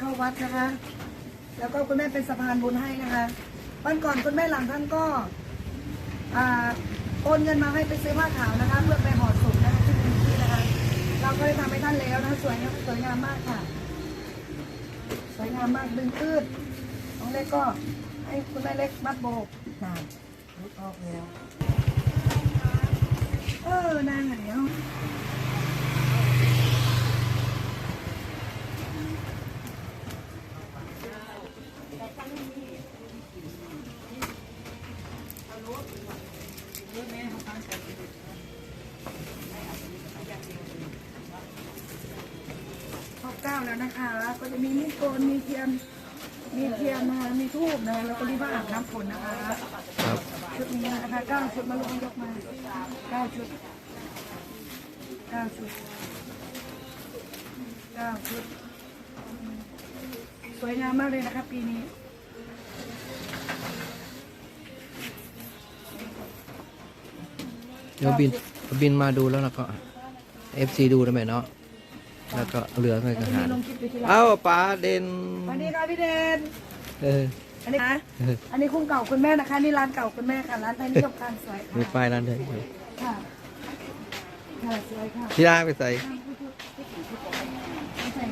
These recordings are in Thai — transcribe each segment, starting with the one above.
เข้าวัดนะคะ แล้วก็คุณแม่เป็นสะพานบุญให้นะคะวันก่อนคุณแม่หลังท่านก็อ่าโอนเงินมาให้ไปซื้อผ้าขาวนะคะ เพื่อไปห่อศพนะคะที่เป็นที่นะคะ เราก็ได้ทำให้ท่านแล้วนะคะสวยงามสวยงามมากค่ะ สวยงามมากดึงตืดน้องเล็กก็ให้คุณแม่เล็กมัดโบกนานรุดออกแล้วเออนางไหนเนาะครบเก้า แล้วนะคะ ก็จะมีมีดโกนมีเทียนมีเทียนนะคะมีทูบนะคะแล้วก็รีบอาบน้ำฝนนะคะครับชุดนี้นะคะเก้าชุดมาลงยกมาเก้าชุดเก้าชุดเก้าชุด สวยงามมากเลยนะคะปีนี้เดี๋ยวบินบินมาดูแล้วเราก็เอฟซีดูได้ไหมเนาะ แล้วก็เหลือเงินแล้วกันจะมีหารลงคลิปไปทีหลังเอ้าป๋าเด่นวันนี้ค่ะพี่เดนเออ อันนี้นะเออ อันนี้คุ้มเก่าคุณแม่นะคะ นี่ร้านเก่าคุณแม่ค่ะ ร้านไทยนิยมการสวยมีค่ะป้ายร้านเดินค่ะค่ะสวยค่ะที่ร้านไปใส่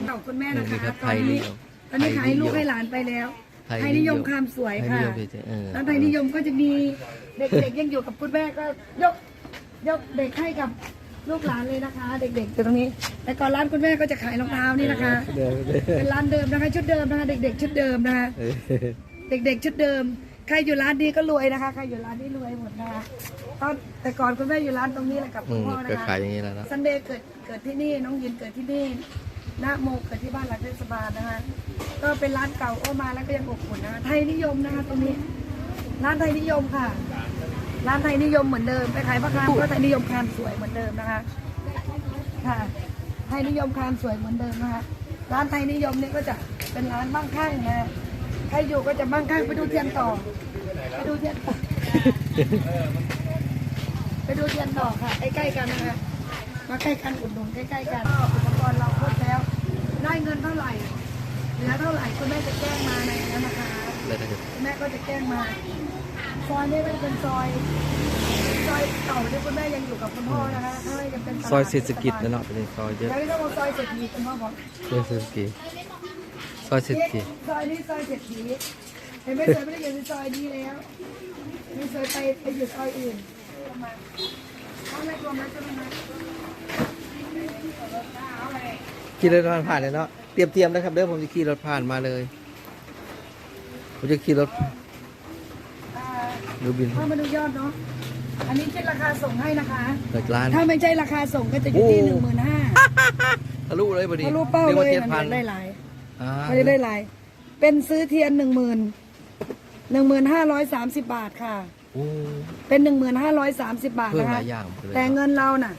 เก่าคุณแม่นะนี่คะครับตไทอนยนินี้ยมตอนนี้ขายให้ลูกให้หลานไปแล้วไทยนิยมความสวยไทยนิค่ะยมเฉยๆเออร้านไทยนิยมก็จะมีเด็กๆยังอยู่กับคุณแม่ก็ยกยกเด็กให้กับลูกหลานเลยนะคะ เด็กๆอยู่ตรงนี้ แต่ก่อนร้านคุณแม่ก็จะขายรองเท้านี่นะคะ เดินเดินเป็นร้านเดิมนะคะชุดเดิมนะคะ เด็ก ๆ ชุดเดิมนะคะ เออเด็กๆ ชุดเดิม ใครอยู่ร้านนี้ก็รวยนะคะ ใครอยู่ร้านนี้รวยหมดนะคะตอนแต่ก่อนคุณแม่อยู่ร้านตรงนี้แหละกับอืคุณมพ่อนะก็คะขายอย่างนี้แล้วเนาะซันเดย์เกิดเกิดที่นี่ น้องยินเกิดที่นี่นาโมเกิดที่บ้านหลังเทศบาลนะคะ ก็เป็นร้านเก่าโอมาแล้วก็ยังอบอุ่นนะคะไทยนิยมนะคะตรงนี้ ร้านไทยนิยมค่ะ ร้านไทยนิยมเหมือนเดิมไปขายพระคามก็ไทยนิยมคามสวยเหมือนเดิมนะคะ ค่ะ ไทยนิยมคามสวยเหมือนเดิมนะคะร้านไทยนิยมนี่ก็จะเป็นร้านบ้างข้างนะใครอยู่ก็จะบ้างข้างไปดูเทียนต่อ ไปดูเทียนต่อไปดูเทียนต่อค่ะใกล้ๆกันนะคะมาใกล้กันอุดหนุนใกล้ๆกันอุปกรณ์เราครบแล้ว ได้เงินเท่าไหร่เหลือเท่าไหร่คุณแม่จะแจ้งมาในนั้นนะคะเลยนะครับคุณแม่ก็จะแจ้งมาซอยนี้ก็จะเป็นซอย ซอยเก่าที่คุณแม่ยังอยู่กับคุณพ่อนะคะถ้าไม่ยังเป็นตลาดซอยเศรษฐกิจนะเนาะเป็นซอยเยอะแล้วนี่ก็มาซอยเศรษฐีคุณพ่อบอกซอยเศรษฐกิจซอยเศรษฐกิจซอยนี้ซอยเศรษฐีเห็นไหมซอยไม่ได้อยู่ในซอยนี้แล้วมีซอยไปไปอยู่ซอยอื่นมาเอาไม่รวมแล้วใช่ไหมคะขี่รถผ่านเลยเนาะเตรียมเตรียมนะครับเดี๋ยวผมจะขี่รถผ่านมาเลย ผมจะขี่รถอ่าดูบินเข้ามาดูยอดเนาะ อันนี้คิดราคาส่งให้นะคะ เปิดร้านถ้าไม่ใช่ราคาส่งก็จะอยู่ที่โอ้หนึ่งหมื่นห้าทะลุเลยพอดีทะลุเป้ารียกเลว่ายเจ็ดมันพันจะได้หลายอ่ามันจะได้หลาย เป็นซื้อเทียนหนึ่งหมื่นหนึ่งหมื่นห้าร้อยสามสิบบาทค่ะโอ้เป็นหนึ่งหมื่นห้าร้อยสามสิบบาทเพิ่มนะหคะลายอย่างเลยแต่เงินเราน่ะ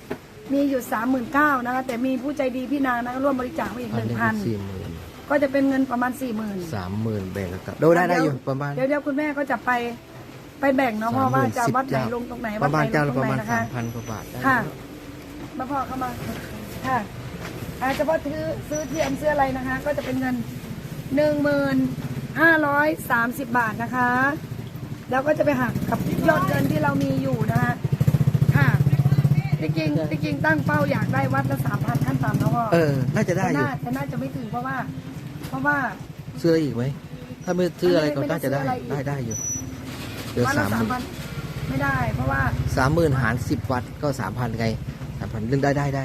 มีอยู่สามหมื่นเก้านะคะ แต่มีผู้ใจดีพี่นางนะคะร่วมบริจาคมาอีกหนึ่งพันสี่หมื่นก็จะเป็นเงินประมาณสี่หมื่นสามหมื่นแบ่งกันโดได้ได้อยู่ประมาณ เดี๋ยวเดี๋ยวคุณแม่ก็จะไป ไปแบ่งเนาะเพราะว่าจะวัดไหนลงตรงไหนปวัดระไหมาณนเจ้าลละงตปรงระไหนมาณนะสาคะ มพันกว่าบาทได้ค่ะ มาพอเข้ามาค่ะอาจจะพอซื้อซื้อเทียนซื้ออะไรนะคะ ก็จะเป็นเงินหนึ่งหมื่นห้าร้อยสามสิบบาทนะคะ แล้วก็จะไปหักกับยอดเงินที่เรามีอยู่นะคะค่ะที่จริงที่จริงตั้งเป้าอยากได้วัดละสามพันขั้นต่ำแล้วก็เออ น่าจะได้แต่อยู่น่าแต่น่าจะไม่ถึงเพราะว่า เพราะว่า ซื้ออะไรอีกไหมถ้าไม่ซื้ออะไรก็ไม่ได้น่าจะได้ซื้ออะไรอีก ได้ได้อยู่ เหลือวัดสาละมหสามมื่นพันไม่ได้ เพราะว่าสามหมื่นหารสิบวัตต์ก็สามพันไงสามพันเรื่องได้ได้ได้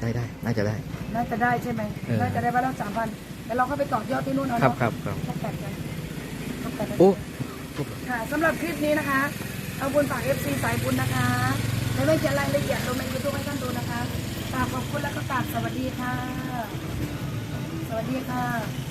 ได้ได้น่าจะได้ น่าจะได้ใช่ไหมเออ น่าจะได้วัดละสามพันแต่เราก็ไปต่อยอดที่นู่นเอาครับเนาะครับครับทบกันกันทบกันกัน โอ้ ค่ะสำหรับคลิปนี้นะคะ เอาบุญฝากเอฟซีสายบุญนะคะและไม่เขียนรายละเอียดลงในยูทูบให้ท่านดูนะคะกราบขอบคุณและก็กราบสวัสดีค่ะ สวัสดีค่ะ